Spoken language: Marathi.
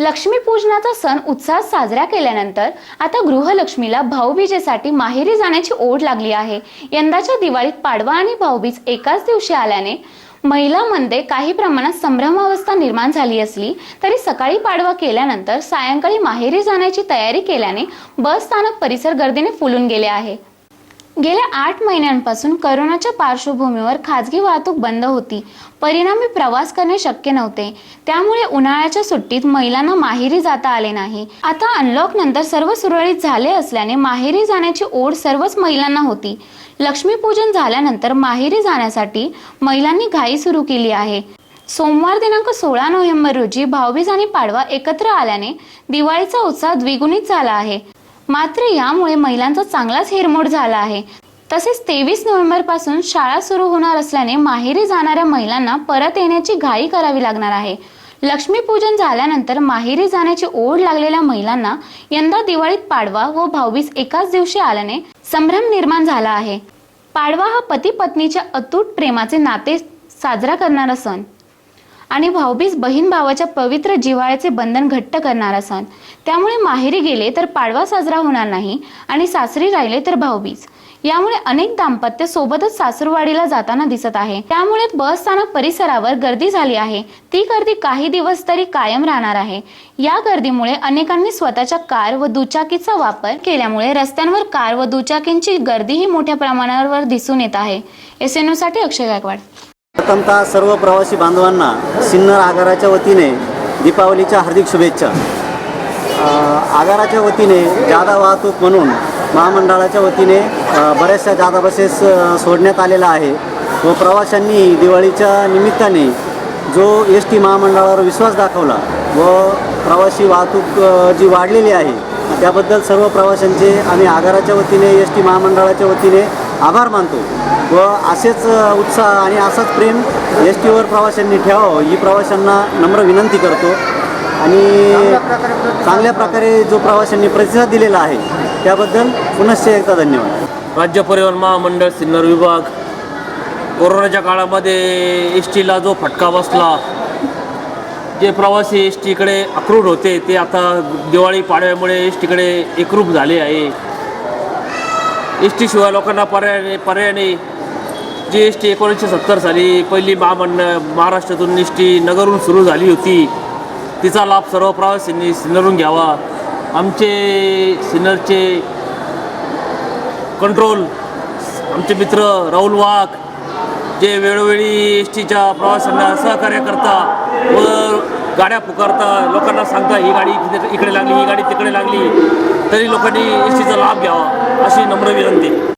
लक्ष्मीपूजनाचा सण उत्साहात साजरा केल्यानंतर आता गृहलक्ष्मीला भाऊबीजेसाठी माहेरी जाण्याची ओढ लागली आहे. यंदाच्या दिवाळीत पाडवा आणि भाऊबीज एकाच दिवशी आल्याने महिलांमध्ये काही प्रमाणात संभ्रमावस्था निर्माण झाली असली तरी सकाळी पाडवा केल्यानंतर सायंकाळी माहेरी जाण्याची तयारी केल्याने बस स्थानक परिसर गर्दीने फुलून गेले आहे. गेल्या आठ महिन्यांपासून करोनाच्या पार्श्वभूमीवर खाजगी वाहतूक बंद होती. परिणामी प्रवास करणे शक्य नव्हते. त्यामुळे उन्हाळ्याच्या सुट्टीत महिलांना माहेरी जाता आले नाही. आता अनलॉक नंतर सर्व सुरळीत झाले असल्याने माहेरी जाण्याची ओढ सर्वच महिलांना होती. लक्ष्मीपूजन झाल्यानंतर माहेरी जाण्यासाठी महिलांनी घाई सुरू केली आहे. सोमवार दिनांक सोळा नोव्हेंबर रोजी भाऊबीज आणि पाडवा एकत्र आल्याने दिवाळीचा उत्साह द्विगुणित झाला आहे. मात्र यामुळे महिलांचा चांगलाच हेरमोड झाला आहे. तसेच तेवीस नोव्हेंबरपासून शाळा सुरू होणार असल्याने माहेरी जाणाऱ्या महिलांना परत येण्याची घाई करावी लागणार आहे. लक्ष्मीपूजन झाल्यानंतर माहेरी जाण्याची ओढ लागलेल्या महिलांना यंदा दिवाळीत पाडवा व भाऊबीज एकाच दिवशी आल्याने संभ्रम निर्माण झाला आहे. पाडवा हा पती पत्नीच्या अतूट प्रेमाचे नाते साजरा करणारा सण. आणि भाऊबीज बहीण भावाच्या पवित्र जिव्हाळ्याचे बंधन घट्ट करणारा सण त्यामुळे माहेरी गेले तर पाडवा साजरा होणार नाही आणि सासरी राहिले तर भाऊबीज. यामुळे अनेक दाम्पत्य सोबतच सासूरवाडीला जाताना दिसत आहे. त्यामुळे बस स्थानक परिसरावर गर्दी झाली आहे. ती गर्दी काही दिवस तरी कायम राहणार आहे. या गर्दीमुळे अनेकांनी स्वतःच्या कार व दुचाकीचा वापर केल्यामुळे रस्त्यांवर कार व दुचाकींची गर्दीही मोठ्या प्रमाणावर दिसून येत आहे. एस एनसाठी अक्षय गायकवाड. प्रथमतः सर्व प्रवासी बांधवांना सिन्नर आगाराच्या वतीने दीपावलीच्या हार्दिक शुभेच्छा. आगाराच्या वतीने जादा वाहतूक म्हणून महामंडळाच्या वतीने बऱ्याचशा जादा बसेस सोडण्यात आलेल्या आहे व प्रवाशांनी दिवाळीच्या निमित्ताने जो एस टी महामंडळावर विश्वास दाखवला व प्रवासी वाहतूक जी वाढलेली आहे त्याबद्दल सर्व प्रवाशांचे आम्ही आगाराच्या वतीने एस टी महामंडळाच्या वतीने आभार मानतो व असेच उत्साह आणि असाच प्रेम एस टीवर प्रवाशांनी ठेवावं ही प्रवाशांना नम्र विनंती करतो. आणि चांगल्या प्रकारे जो प्रवाशांनी प्रतिसाद दिलेला आहे त्याबद्दल पुनश्च एकदा धन्यवाद. राज्य परिवहन महामंडळ सिन्नर विभाग कोरोनाच्या काळामध्ये एस टीला जो फटका बसला जे प्रवासी एस टीकडे अक्रूड होते ते आता दिवाळी पाडव्यामुळे एस टीकडे एकरूप झाले आहे. एस टी शिवाय लोकांना पर्याय पर्याय नाही. जी एस टी एकोणीसशे सत्तर साली पहिली महामंडळ महाराष्ट्रातून एस टी नगरहून सुरू झाली होती. तिचा लाभ सर्व प्रवासींनी सिन्नरहून घ्यावा. आमचे सिन्नरचे कंट्रोल आमचे मित्र राहुल वाघ जे वेळोवेळी एस टीच्या प्रवाशांना सहकार्य करता व गाड्या पुकारता लोकांना सांगता ही गाडी इकडे लागली ही गाडी तिकडे लागली. तरी लोकांनी एस टीचा लाभ घ्यावा अशी नम्र विनंती.